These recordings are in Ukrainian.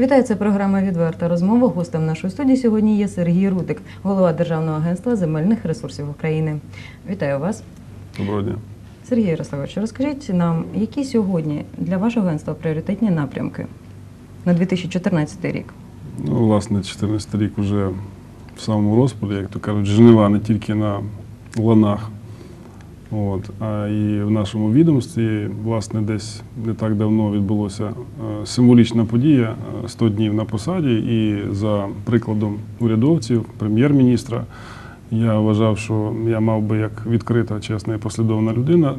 Вітаю, це програма Відверта розмова. Гостем нашої студії сьогодні є Сергій Рудик, голова Державного агентства земельних ресурсів України. Вітаю вас. Доброго дня. Сергій Ярославович, розкажіть нам, які сьогодні для вашого агентства пріоритетні напрямки на 2014 рік? Ну, власне, 14 рік уже в самому розпалі, як то кажуть, жнива не тільки на ланах, от, а і в нашому відомстві. Власне, десь не так давно відбулася е, символічна подія е, 100 днів на посаді. І за прикладом урядовців, прем'єр-міністра, я вважав, що я мав би як відкрита, чесна і послідовна людина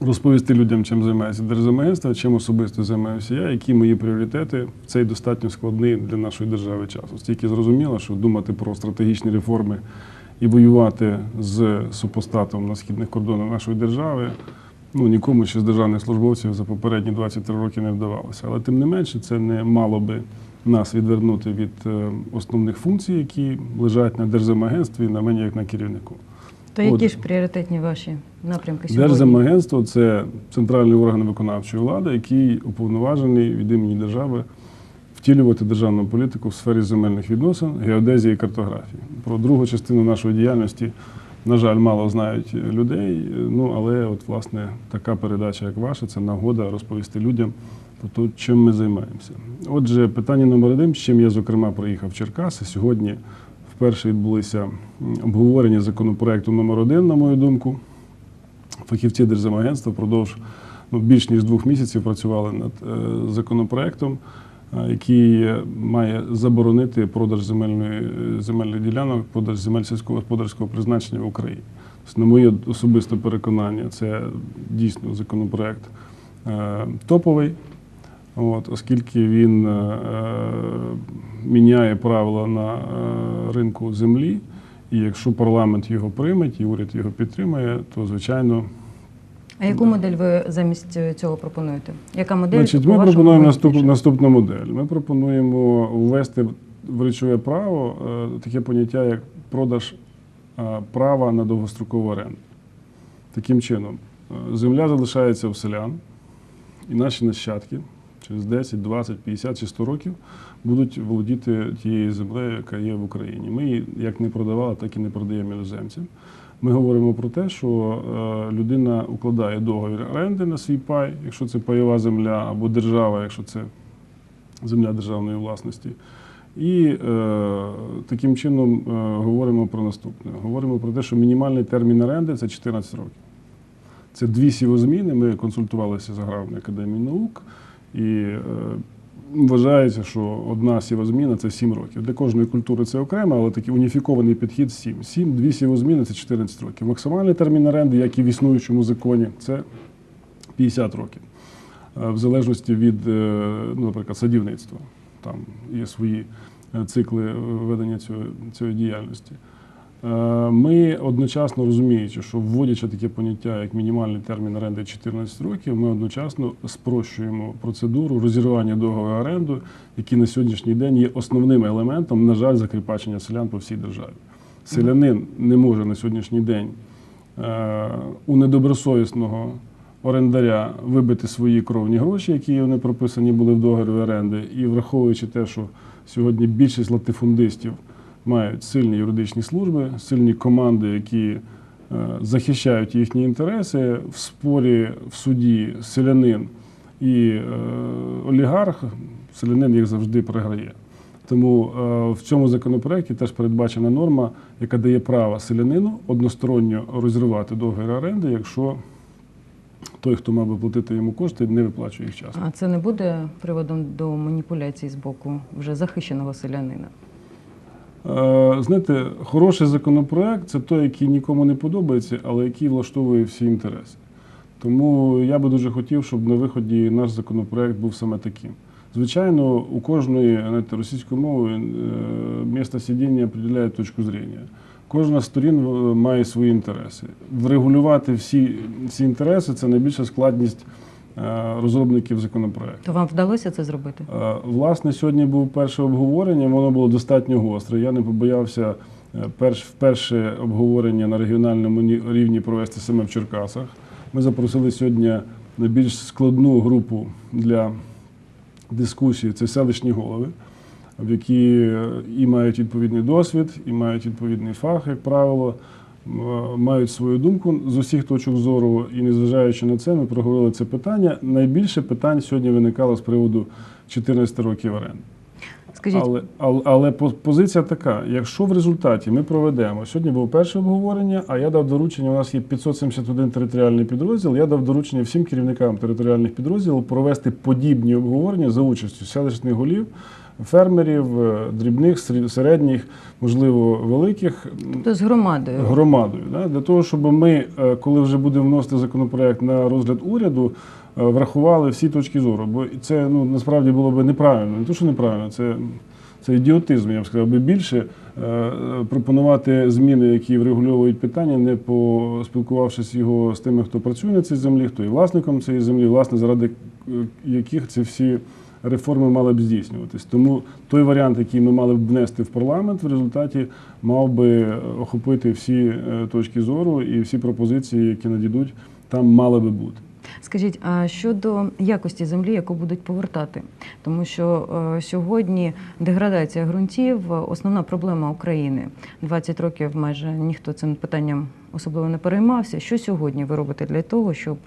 розповісти людям, чим займається Держземагентство, чим особисто займаюся я, які мої пріоритети в цей достатньо складний для нашої держави час. Стільки зрозуміло, що думати про стратегічні реформи і воювати з супостатом на східних кордонах нашої держави. Ну, нікому ще з державних службовців за попередні 23 роки не вдавалося. Але тим не менше, це не мало би нас відвернути від е, основних функцій, які лежать на Держземагентстві і на мені як на керівнику. То які От. ж пріоритетні ваші напрямки сьогодні? Держземагентство це центральний орган виконавчої влади, який уповноважений від імені держави втілювати державну політику в сфері земельних відносин, геодезії і картографії. Про другу частину нашої діяльності, на жаль, мало знають людей. Ну але от власне така передача, як ваша, це нагода розповісти людям про те, чим ми займаємося. Отже, питання номер один, з чим я зокрема приїхав в Черкаси. Сьогодні вперше відбулися обговорення законопроекту номер один, на мою думку. Фахівці Держземагентства впродовж ну, більш ніж двох місяців працювали над е, законопроектом, який е, має заборонити продаж земельної, е, земельних ділянок, продаж земель сільськогосподарського призначення в Україні. Тобто, на моє особисте переконання, це дійсно законопроект е, топовий. От, оскільки він міняє правила на ринку землі, і якщо парламент його прийме і уряд його підтримає, то звичайно, А яку модель ви замість цього пропонуєте? Яка модель? значить, ми пропонуємо наступ, наступну модель. Ми пропонуємо ввести в речове право е, таке поняття, як продаж е, права на довгострокову оренду. Таким чином, е, земля залишається в селян, і наші нащадки через 10, 20, 50 чи 100 років будуть володіти тією землею, яка є в Україні. Ми її як не продавали, так і не продаємо іноземцям. Ми говоримо про те, що е, людина укладає договір оренди на свій пай, якщо це пайова земля, або держава, якщо це земля державної власності. І е, таким чином е, говоримо про наступне. Говоримо про те, що мінімальний термін оренди це 14 років. Це дві сівозміни. Ми консультувалися з Аграрною академією наук, і е, вважається, що одна сівозміна це 7 років. Для кожної культури це окремо, але такий уніфікований підхід 7. 7, дві сівозміни це 14 років. Максимальний термін оренди, як і в існуючому законі, це 50 років. Е, В залежності від, е, ну, наприклад, садівництва. Там є свої е, цикли ведення цього, цієї діяльності. Е, Ми одночасно розуміючи, що вводячи таке поняття, як мінімальний термін оренди 14 років, ми одночасно спрощуємо процедуру розірвання договору оренду, який на сьогоднішній день є основним елементом, на жаль, закріпачення селян по всій державі. Селянин не може на сьогоднішній день е, у недобросовісного орендаря вибити свої кровні гроші, які вони прописані були в договорі оренди, і враховуючи те, що сьогодні більшість латифундистів мають сильні юридичні служби, сильні команди, які е, захищають їхні інтереси в спорі в суді селянин і е, олігарх, селянин їх завжди програє. Тому е, в цьому законопроекті теж передбачена норма, яка дає право селянину односторонньо розірвати договір оренди, якщо той, хто мав би платити йому кошти, не виплачує їх вчасно. А це не буде приводом до маніпуляцій з боку вже захищеного селянина? Е, Знаєте, хороший законопроект це той, який нікому не подобається, але який влаштовує всі інтереси. Тому я би дуже хотів, щоб на виході наш законопроект був саме таким. Звичайно, у кожної знаєте, російською мовою е, місто сидіння определяє точку зрення. Кожна сторін е, має свої інтереси. Врегулювати всі ці інтереси це найбільша складність розробників законопроекту. То вам вдалося це зробити? Е, Власне, сьогодні був перше обговорення, воно було достатньо гостре. Я не побоявся е, перш, вперше обговорення на регіональному рівні провести саме в Черкасах. Ми запросили сьогодні найбільш складну групу для дискусії це селищні голови, в які е, і мають відповідний досвід, і мають відповідний фах, як правило, е, мають свою думку з усіх точок зору, і незважаючи на це, ми проговорили це питання. Найбільше питань сьогодні виникало з приводу 14 років оренди. Скажіть, Але, але, але позиція така: якщо в результаті ми проведемо, сьогодні було перше обговорення, а я дав доручення, у нас є 571 територіальний підрозділ, я дав доручення всім керівникам територіальних підрозділів провести подібні обговорення за участю селищних голів, фермерів, е, дрібних, середніх, можливо, великих. то з громадою. Громадою, да? для того, щоб ми, е, коли вже будемо вносити законопроект на розгляд уряду, врахували всі точки зору. Бо це ну, насправді було б неправильно. Не то, що неправильно, це, це ідіотизм, я б сказав би більше. е, Пропонувати зміни, які врегульовують питання, не поспілкувавшись його з тими, хто працює на цій землі, хто є власником цієї землі, власне, заради е, яких ці всі реформи мали б здійснюватись. Тому той варіант, який ми мали б внести в парламент, в результаті мав би охопити всі е, точки зору і всі пропозиції, які надійдуть, там мали би бути. Скажіть, а щодо якості землі, яку будуть повертати, тому що е, сьогодні деградація ґрунтів основна проблема України. 20 років майже ніхто цим питанням особливо не переймався. Що сьогодні ви робите для того, щоб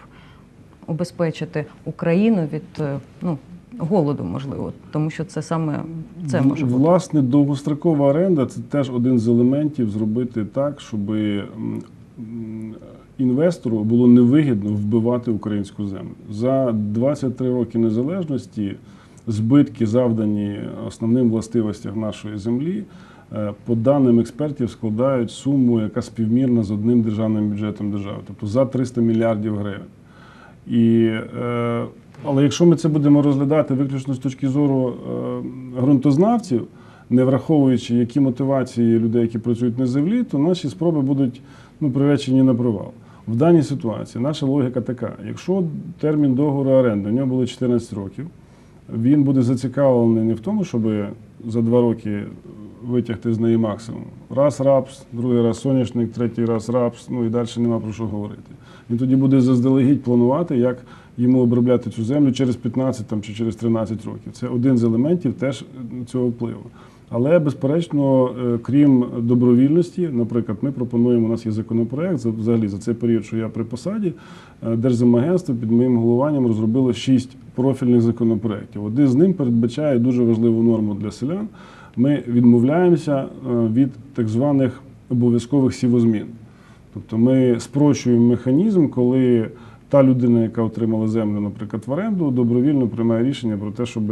убезпечити Україну від е, ну, голоду, можливо, тому що це саме це може бути. Власне, довгострокова оренда це теж один з елементів зробити так, щоб м, м, інвестору було невигідно вбивати українську землю. За 23 роки незалежності збитки, завдані основним властивостям нашої землі, е, по даним експертів, складають суму, яка співмірна з одним державним бюджетом держави, тобто за 300 мільярдів гривень. І, е, але якщо ми це будемо розглядати виключно з точки зору е, ґрунтознавців, не враховуючи, які мотивації людей, які працюють на землі, то наші спроби будуть ну, приречені на провал. В даній ситуації наша логіка така: якщо термін договору оренди у нього було 14 років, він буде зацікавлений не в тому, щоб за два роки витягти з неї максимум. Раз рапс, другий раз соняшник, третій раз рапс, ну і далі нема про що говорити. Він тоді буде заздалегідь планувати, як йому обробляти цю землю через 15 там, чи через 13 років. Це один з елементів теж цього впливу. Але, безперечно, е, крім добровільності, наприклад, ми пропонуємо, у нас є законопроект, за- взагалі за цей період, що я при посаді, е, Держземагентство під моїм головуванням розробило шість профільних законопроєктів. Один з ним передбачає дуже важливу норму для селян. Ми відмовляємося е, від так званих обов'язкових сівозмін. Тобто ми спрощуємо механізм, коли та людина, яка отримала землю, наприклад, в оренду, добровільно приймає рішення про те, щоб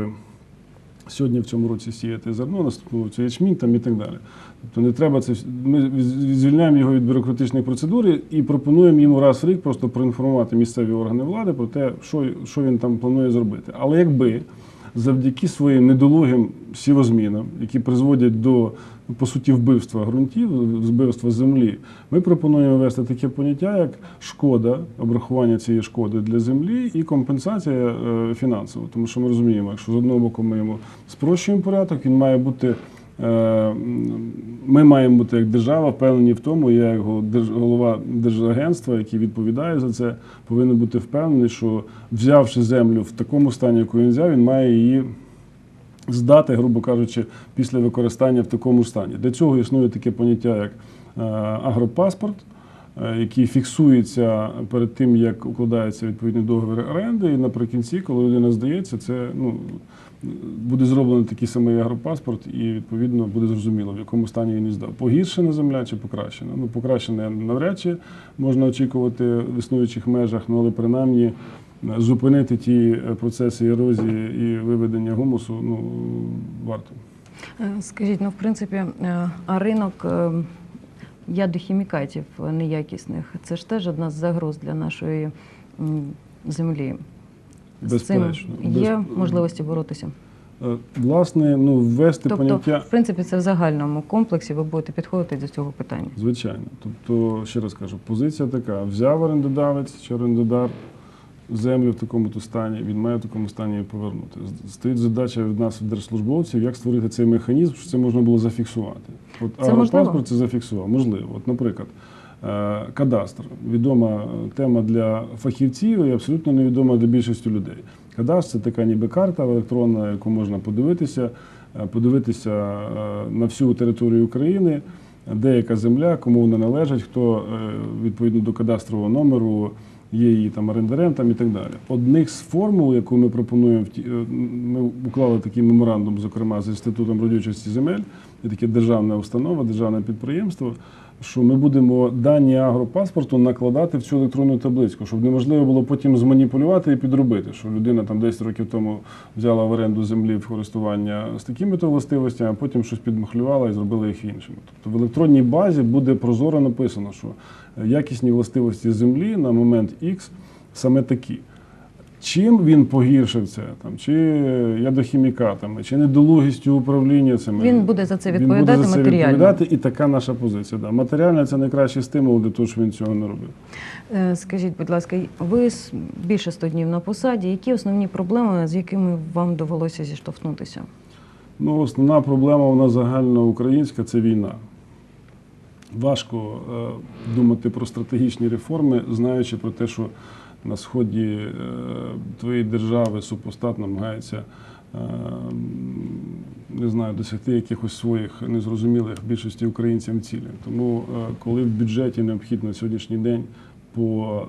сьогодні в цьому році сіяти зерно, наступного року ячмінь там і так далі. Тобто не треба це. Ми звільняємо його від бюрократичних процедур і пропонуємо йому раз в рік просто проінформувати місцеві органи влади про те, що, що він там планує зробити. Але якби завдяки своїм недолугим сівозмінам, які призводять до по суті вбивства ґрунтів, вбивства землі, ми пропонуємо ввести таке поняття, як шкода, обрахування цієї шкоди для землі і компенсація е, фінансова. Тому що ми розуміємо, якщо з одного боку ми йому спрощуємо порядок, він має бути. Е, Ми маємо бути як держава впевнені в тому, я як голова держагентства, який відповідає за це, повинен бути впевнений, що взявши землю в такому стані, яку він взяв, він має її здати, грубо кажучи, після використання в такому стані. Для цього існує таке поняття, як е, агропаспорт, який фіксується перед тим, як укладається відповідний договір оренди, і наприкінці, коли людина здається, це ну. Буде зроблений такий самий агропаспорт, і відповідно буде зрозуміло, в якому стані він здав. Погіршена земля чи покращена? Ну, покращена навряд чи можна очікувати в існуючих межах, ну але принаймні е, зупинити ті е, процеси ерозії і виведення гумусу ну, варто. Е, Скажіть, ну в принципі, е, а ринок е, ядохімікатів неякісних це ж теж одна з загроз для нашої землі. З цим є Без- можливості боротися. Е, Власне, ну, ввести Тобто, поняття. в принципі, це в загальному комплексі ви будете підходити до цього питання. Звичайно. Тобто, ще раз кажу, позиція така: взяв орендодавець чи орендодар землю в такому-то стані, він має в такому стані її повернути. Стоїть задача від нас, від держслужбовців, як створити цей механізм, щоб це можна було зафіксувати. От Це агропаспорт можливо? це зафіксував. Можливо. От, наприклад, Е, Кадастр відома тема для фахівців і абсолютно невідома для більшості людей. Кадастр це така ніби карта електронна, яку можна подивитися, е, подивитися е, на всю територію України, де яка земля, кому вона належить, хто відповідно до кадастрового номеру є її там орендарем там і так далі. Одних з формул, яку ми пропонуємо, е, ми уклали такий меморандум, зокрема з інститутом родючості земель, є таке державна установа, державне підприємство. Що ми будемо дані агропаспорту накладати в цю електронну табличку, щоб неможливо було потім зманіпулювати і підробити, що людина там 10 років тому взяла в оренду землі в користування з такими то властивостями, а потім щось підмахлювала і зробила їх іншими. Тобто в електронній базі буде прозоро написано, що якісні властивості землі на момент X саме такі. Чим він погіршив це, там, чи ядохімікатами, чи недолугістю управління цими. Він буде за це Він відповідати буде за це матеріально. відповідати, і така наша позиція. Да. Матеріально це найкращий стимул для того, щоб він цього не робив. Е, Скажіть, будь ласка, ви більше 100 днів на посаді. Які основні проблеми, з якими вам довелося зіштовхнутися? Ну, основна проблема у нас загальноукраїнська це війна. Важко е, думати про стратегічні реформи, знаючи про те, що на сході е, твоєї держави супостат намагається е, не знаю, досягти якихось своїх незрозумілих більшості українцям цілей. Тому, е, коли в бюджеті необхідно сьогоднішній день по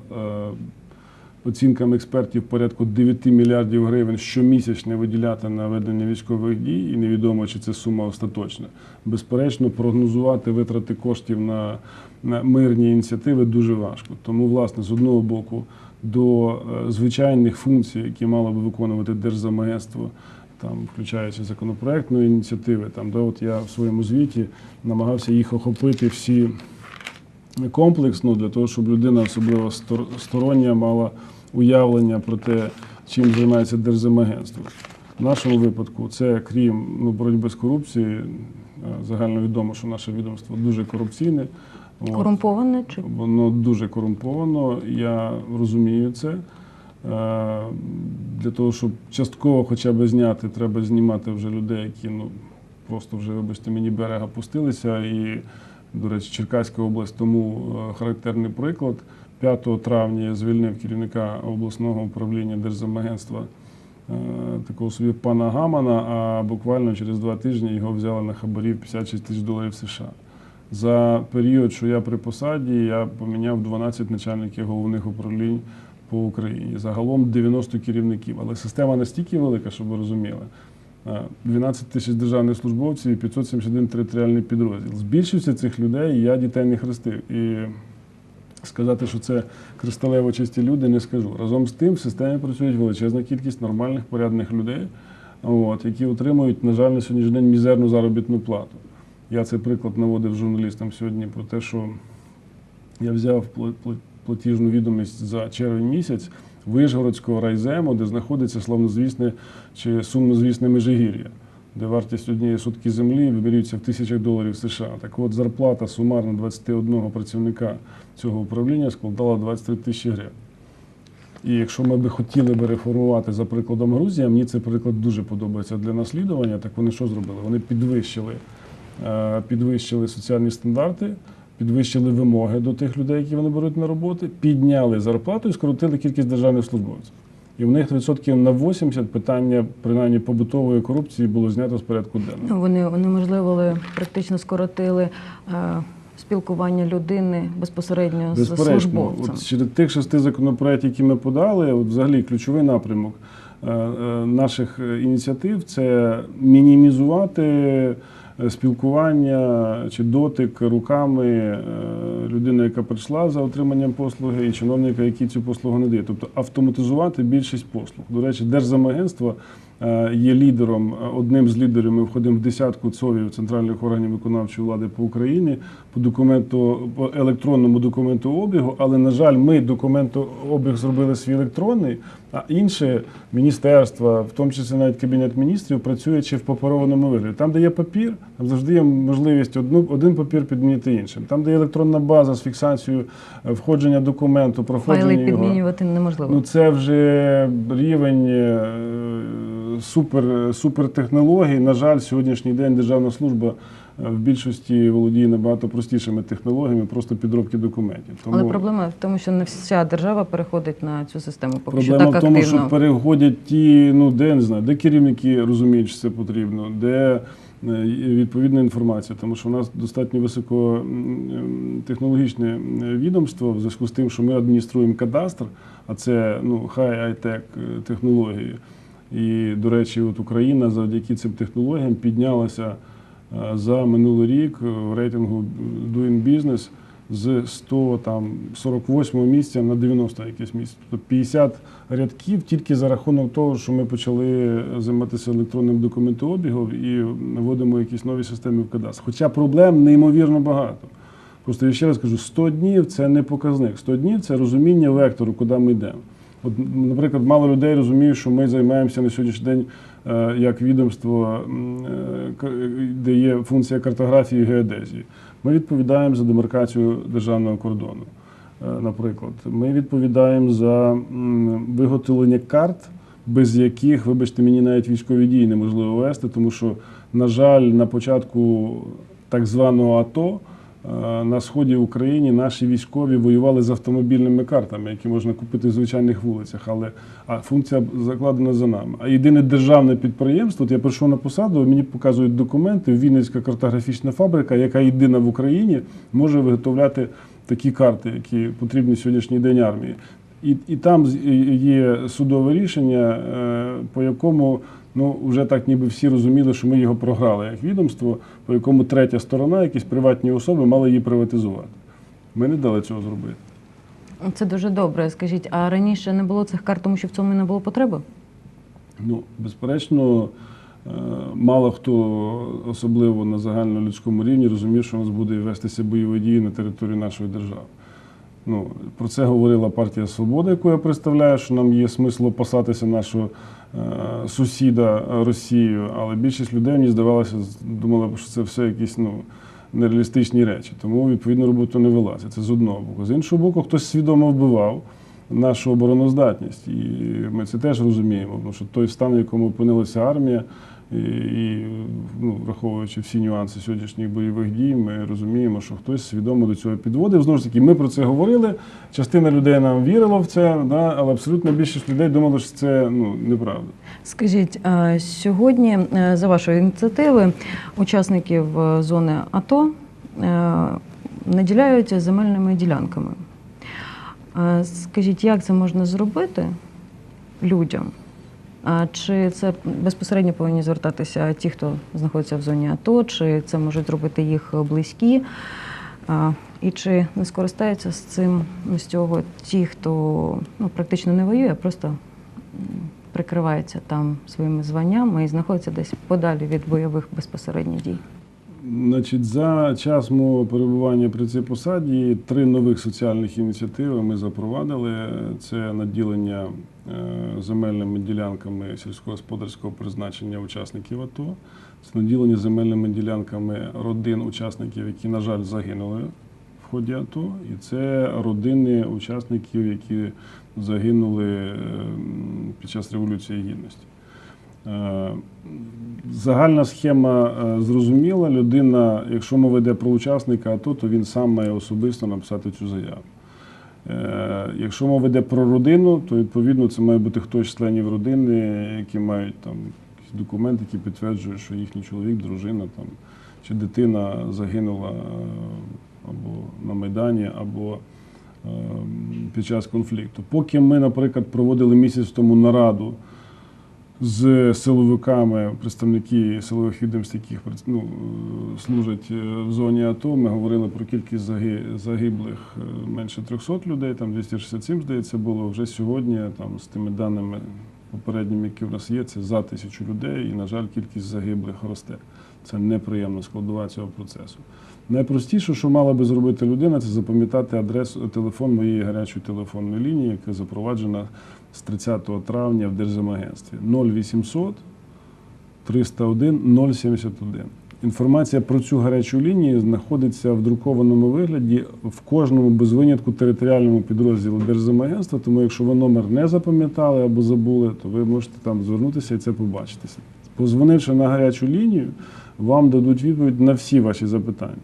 оцінкам експертів порядку 9 мільярдів гривень щомісячно виділяти на ведення військових дій, і невідомо, чи це сума остаточна. Безперечно, прогнозувати витрати коштів на, на мирні ініціативи дуже важко. Тому, власне, з одного боку, до е, звичайних функцій, які мало би виконувати Держзамагентство, там, включаючи законопроектної ініціативи, там, де от я в своєму звіті намагався їх охопити всі комплексно для того, щоб людина, особливо стороння, мала уявлення про те, чим займається Держземагентство. В нашому випадку це крім ну, боротьби з корупцією, е, загально відомо, що наше відомство дуже корупційне. Корумповане чи Воно дуже корумповано, я розумію це. Е, Для того, щоб частково хоча б зняти, треба знімати вже людей, які ну, просто вже, вибачте, мені берега пустилися. І, до речі, Черкаська область тому е, характерний приклад. 5 травня я звільнив керівника обласного управління Держзамагентства е, такого собі пана Гамана, а буквально через два тижні його взяли на хабарів 56 тисяч доларів США. За період, що я при посаді, я поміняв 12 начальників головних управлінь по Україні. Загалом 90 керівників. Але система настільки велика, щоб ви розуміли. Е, 12 тисяч державних службовців і 571 територіальний підрозділ. З більшості цих людей я дітей не хрестив. І сказати, що це кристалево чисті люди, не скажу. Разом з тим в системі працюють величезна кількість нормальних, порядних людей, от, які отримують, на жаль, на сьогоднішній день мізерну заробітну плату. Я цей приклад наводив журналістам сьогодні про те, що я взяв пла- пла- платіжну відомість за червень місяць Вишгородського райзему, де знаходиться славнозвісне чи сумнозвісне Межигір'я, де вартість однієї сотки землі вимірюється в тисячах доларів США. Так от зарплата сумарно 21 працівника цього управління складала 23 тисячі гривень. І якщо ми би хотіли би реформувати за прикладом Грузія, мені цей приклад дуже подобається для наслідування. Так вони що зробили? Вони підвищили, підвищили соціальні стандарти, підвищили вимоги до тих людей, які вони беруть на роботи, підняли зарплату і скоротили кількість державних службовців. І в них відсотків на 80 питання, принаймні побутової корупції, було знято з порядку денного. Ну, вони унеможливили, практично скоротили е, спілкування людини безпосередньо з Безперечно, службовцем. от серед тих шести законопроєктів, які ми подали, от взагалі ключовий напрямок е, е, наших е, ініціатив це мінімізувати е, спілкування чи дотик руками е, людини, яка прийшла за отриманням послуги, і чиновника, який цю послугу надає. Тобто автоматизувати більшість послуг. До речі, Держзамагентство є лідером, е, одним з лідерів. Ми входимо в десятку ЦОВів центральних органів виконавчої влади по Україні по документу по електронному документообігу. Але на жаль, ми документообіг зробили свій електронний, а інші міністерства, в тому числі навіть кабінет міністрів, працює чи в паперованому вигляді. Там, де є папір, там завжди є можливість одну один папір підмінити іншим. Там, де є електронна база з фіксацією е, входження документу, проходження Файли його. підмінювати неможливо. Ну, це вже рівень е, супер, супертехнологій. На жаль, сьогоднішній день державна служба в більшості володіє набагато простішими технологіями, просто підробки документів. Але проблема в тому, що не вся держава переходить на цю систему. Поки Проблема що так в тому, активно. що переходять ті, ну де не знаю, де керівники розуміють, що це потрібно, де е, відповідна інформація, тому що у нас достатньо високотехнологічне відомство в зв'язку з тим, що ми адмініструємо кадастр, а це ну хай айтек технології. І, до речі, от Україна завдяки цим технологіям піднялася е, за минулий рік в рейтингу Doing Business з 148 місця на 90 якесь місце. Тобто 50 рядків тільки за рахунок того, що ми почали займатися електронним документообігом і вводимо якісь нові системи в кадастр. Хоча проблем неймовірно багато. Просто я ще раз кажу, 100 днів це не показник. 100 днів це розуміння вектору, куди ми йдемо. От, наприклад, мало людей розуміють, що ми займаємося на сьогоднішній день е, як відомство, е, де є функція картографії і геодезії. Ми відповідаємо за демаркацію державного кордону. Е, Наприклад, ми відповідаємо за виготовлення карт, без яких, вибачте, мені навіть військові дії неможливо вести, тому що, на жаль, на початку так званого АТО на сході України наші військові воювали з автомобільними картами, які можна купити в звичайних вулицях, але а функція закладена за нами. А єдине державне підприємство, от я прийшов на посаду, мені показують документи, Вінницька картографічна фабрика, яка єдина в Україні може виготовляти такі карти, які потрібні сьогоднішній день армії. І, і там є судове рішення, е, по якому ну вже так ніби всі розуміли, що ми його програли як відомство, по якому третя сторона, якісь приватні особи, мали її приватизувати. Ми не дали цього зробити. Це дуже добре. Скажіть, а раніше не було цих карт, тому що в цьому не було потреби? Ну, безперечно, е, мало хто, особливо на загальнолюдському рівні, розумів, що у нас буде вестися бойові дії на території нашої держави. Ну, про це говорила партія Свобода, яку я представляю, що нам є смисло опасатися нашого сусіда Росією, але більшість людей мені здавалося, думала, що це все якісь ну, нереалістичні речі. Тому відповідно роботу не велася. Це з одного боку. З іншого боку, хтось свідомо вбивав нашу обороноздатність. І ми це теж розуміємо, тому що той стан, в якому опинилася армія, і, ну, враховуючи всі нюанси сьогоднішніх бойових дій, ми розуміємо, що хтось свідомо до цього підводив. Знову ж таки, ми про це говорили. Частина людей нам вірила в це, да, але абсолютно більшість людей думали, що це ну, неправда. Скажіть, а сьогодні е, за вашої ініціативи учасників е, зони АТО е, наділяють земельними ділянками. Е, Скажіть, як це можна зробити людям? А Чи це безпосередньо повинні звертатися ті, хто знаходиться в зоні АТО, чи це можуть зробити їх близькі? І чи не скористаються з цим з цього ті, хто ну, практично не воює, а просто прикривається там своїми званнями і знаходиться десь подалі від бойових безпосередніх дій? Значить, за час мого перебування при цій посаді три нових соціальних ініціативи ми запровадили. Це наділення е, земельними ділянками сільськогосподарського призначення учасників АТО, це наділення земельними ділянками родин учасників, які, на жаль, загинули в ході АТО, і це родини учасників, які загинули е, під час Революції Гідності. Е, Загальна схема е, зрозуміла. Людина, якщо мова йде про учасника АТО, то він сам має особисто написати цю заяву. Е, Якщо мова йде про родину, то відповідно це має бути хтось з членів родини, які мають там документи, які підтверджують, що їхній чоловік, дружина там, чи дитина загинула або на Майдані, або під час конфлікту. Поки ми, наприклад, проводили місяць тому нараду з силовиками, представники силових відомств, яких ну, служать е, в зоні АТО. Ми говорили про кількість заги- загиблих е, менше 300 людей, там 267, здається, було вже сьогодні. Там з тими даними попередніми, які в нас є, це за тисячу людей, і, на жаль, кількість загиблих росте. Це неприємна складова цього процесу. Найпростіше, що мала би зробити людина, це запам'ятати адресу, телефон моєї гарячої телефонної лінії, яка запроваджена з 30 травня в Держземагентстві 0800 301 071. Інформація про цю гарячу лінію знаходиться в друкованому вигляді в кожному без винятку територіальному підрозділу Держземагентства. Тому, якщо ви номер не запам'ятали або забули, то ви можете там звернутися і це побачити. Позвонивши на гарячу лінію, вам дадуть відповідь на всі ваші запитання.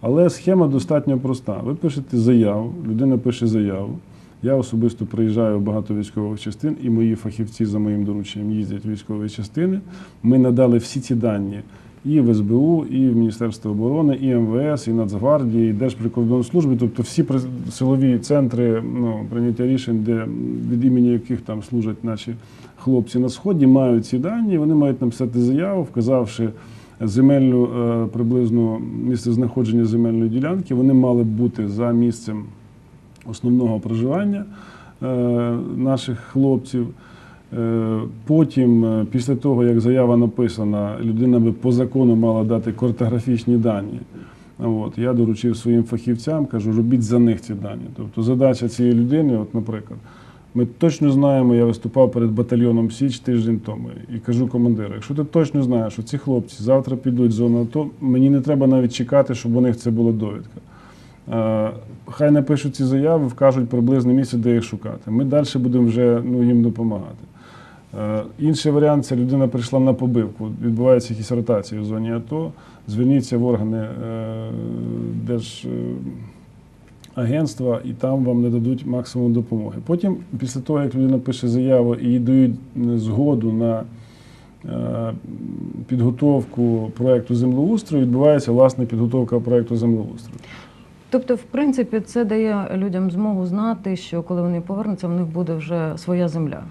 Але схема достатньо проста. Ви пишете заяву, людина пише заяву. Я особисто приїжджаю в багато військових частин, і мої фахівці за моїм дорученням їздять в військові частини. Ми надали всі ці дані і в СБУ, і в Міністерство оборони, і МВС, і Нацгвардії, і Держприкордонслужбі, тобто всі силові центри ну, прийняття рішень, де від імені яких там служать наші хлопці на сході, мають ці дані. Вони мають написати заяву, вказавши земельну е, приблизно місце знаходження земельної ділянки. Вони мали бути за місцем основного проживання е, наших хлопців. Е, Потім, е, після того, як заява написана, людина би по закону мала дати картографічні дані. От, я доручив своїм фахівцям, кажу, робіть за них ці дані. Тобто задача цієї людини, от, наприклад, ми точно знаємо, я виступав перед батальйоном Січ тиждень тому і кажу командиру, якщо ти точно знаєш, що ці хлопці завтра підуть в зону АТО, мені не треба навіть чекати, щоб у них це була довідка. Е, Хай напишуть ці заяви, вкажуть приблизне місце, де їх шукати. Ми далі будемо вже ну, їм допомагати. Е, Інший варіант це людина прийшла на побивку, відбувається якісь ротації в зоні АТО. Зверніться в органи е, держагентства, і там вам не дадуть максимум допомоги. Потім, після того, як людина пише заяву і дають згоду на підготовку проєкту землеустрою, відбувається власне підготовка проєкту землеустрою. Тобто, в принципі, це дає людям змогу знати, що коли вони повернуться, в них буде вже своя земля.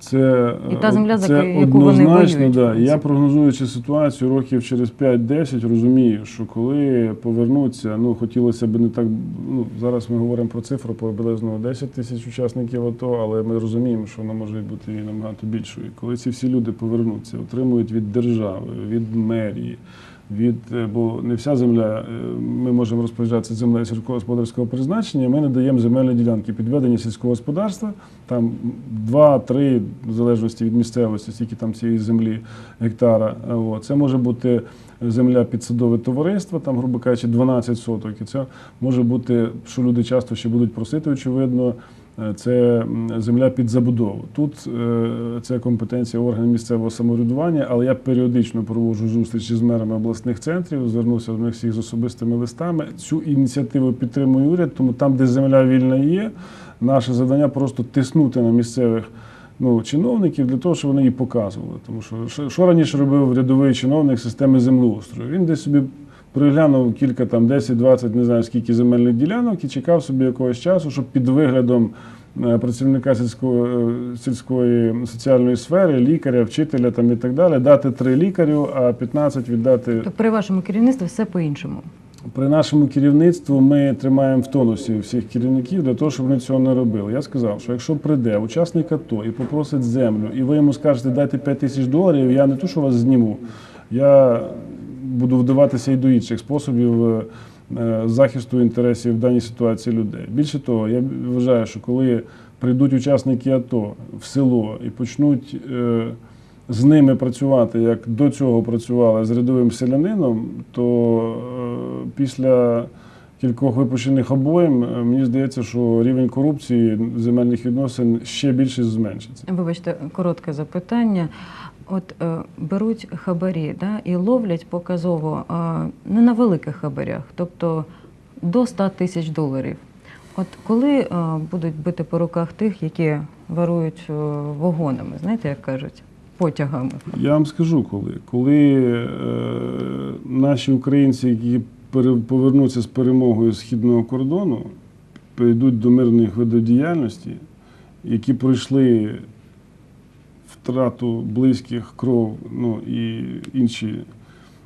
Це, І та земля, за це яку- яку вони однозначно, воюють, да. Я прогнозуючи ситуацію років через 5-10, розумію, що коли повернуться, ну хотілося б не так. Ну зараз ми говоримо про цифру приблизно 10 тисяч учасників АТО, але ми розуміємо, що вона може бути і набагато більшою. Коли ці всі люди повернуться, отримують від держави, від мерії. Від е, бо не вся земля, е, ми можемо розпоряджатися землею сільськогосподарського призначення. Ми надаємо земельні ділянки підведення сільського господарства. Там 2-3, в залежності від місцевості, скільки там цієї землі гектара. Це може бути земля під садове товариство, там, грубо кажучи, 12 соток. І це може бути, що люди часто ще будуть просити, очевидно. Е, Це земля під забудову. Тут е, це компетенція органів місцевого самоврядування, але я періодично проводжу зустрічі з мерами обласних центрів, звернувся до них всіх з особистими листами. Цю ініціативу підтримує уряд, тому там, де земля вільна є, наше завдання просто тиснути на місцевих ну, чиновників для того, щоб вони її показували. Тому що що- раніше робив рядовий чиновник системи землеустрою? Він десь собі приглянув кілька там 10-20, не знаю скільки земельних ділянок і чекав собі якогось часу, щоб під виглядом е, працівника сільської, е, сільської соціальної сфери, лікаря, вчителя там і так далі, дати три лікарю, а 15 віддати Тобто при вашому керівництві все по-іншому. при нашому керівництву ми тримаємо в тонусі всіх керівників для того, щоб вони цього не робили. Я сказав, що якщо прийде учасник АТО і попросить землю, і ви йому скажете, дайте 5 тисяч доларів, я не то, що вас зніму, я буду вдаватися і до інших способів е, е, захисту інтересів в даній ситуації людей. Більше того, я вважаю, що коли прийдуть учасники АТО в село і почнуть. е, з ними працювати, як до цього працювали з рядовим селянином, то після кількох випущених обоїм, е, мені здається, що рівень корупції земельних відносин ще більше зменшиться. Вибачте, коротке запитання. От е, беруть хабарі да, і ловлять показово е, не на великих хабарях, тобто до 100 тисяч доларів. От коли е, будуть бити по руках тих, які варують вагонами, знаєте, як кажуть, потягами. Я вам скажу коли. Коли е, наші українці, які повернуться з перемогою східного кордону, перейдуть до мирних видів діяльності, які пройшли втрату близьких кров, ну і інші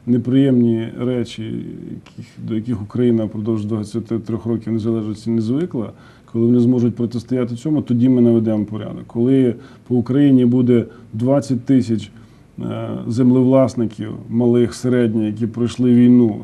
неприємні речі, яких, до яких Україна впродовж 23 років незалежності не звикла, коли вони зможуть протистояти цьому, тоді ми наведемо порядок. Коли по Україні буде 20 тисяч е, землевласників, малих, середніх, які пройшли війну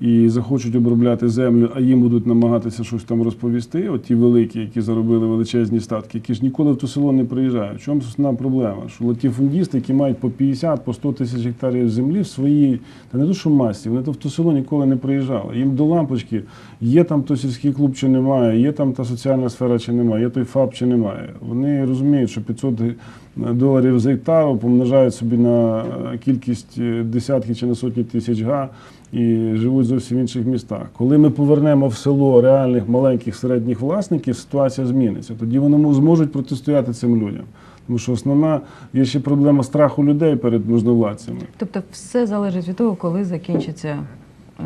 і захочуть обробляти землю, а їм будуть намагатися щось там розповісти, от ті великі, які заробили величезні статки, які ж ніколи в то село не приїжджають. В чому основна проблема? Що латифундісти, які мають по 50, по 100 тисяч гектарів землі в своїй, та не то, що масі, вони то в то село ніколи не приїжджали. Їм до лампочки є там той сільський клуб чи немає, є там та соціальна сфера чи немає, є той ФАП чи немає. Вони розуміють, що 500 доларів за гектару, помножають собі на е, кількість е, десятків чи на сотні тисяч га і живуть зовсім в інших містах. Коли ми повернемо в село реальних маленьких середніх власників, ситуація зміниться. Тоді вони зможуть протистояти цим людям. Тому що основна є ще проблема страху людей перед можновладцями. Тобто все залежить від того, коли закінчиться е,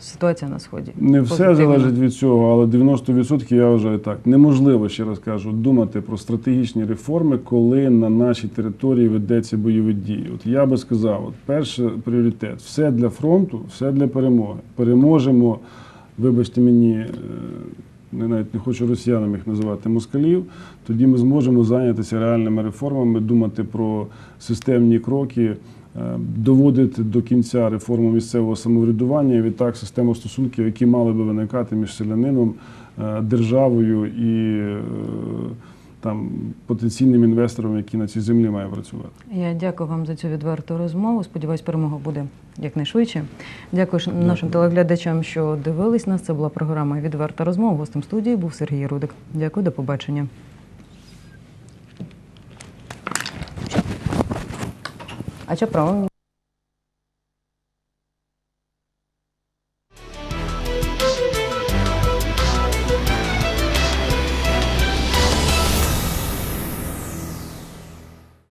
ситуація на сході. Не все залежить від цього, але 90% я вважаю так. Неможливо, ще раз кажу, думати про стратегічні реформи, коли на нашій території ведеться бойові дії. От я би сказав, от перший пріоритет все для фронту, все для перемоги. Переможемо, вибачте мені, е, я навіть не хочу росіянам їх називати москалів. Тоді ми зможемо зайнятися реальними реформами, думати про системні кроки. Е, Доводити до кінця реформу місцевого самоврядування і відтак систему стосунків, які мали би виникати між селянином, е, державою і е, там потенційним інвестором, який на цій землі має працювати. Я дякую вам за цю відверту розмову. Сподіваюсь, перемога буде якнайшвидше. Дякую ж нашим телеглядачам, що дивились нас. Це була програма Відверта розмова. Гостем студії був Сергій Рудик. Дякую, до побачення. А що правильно?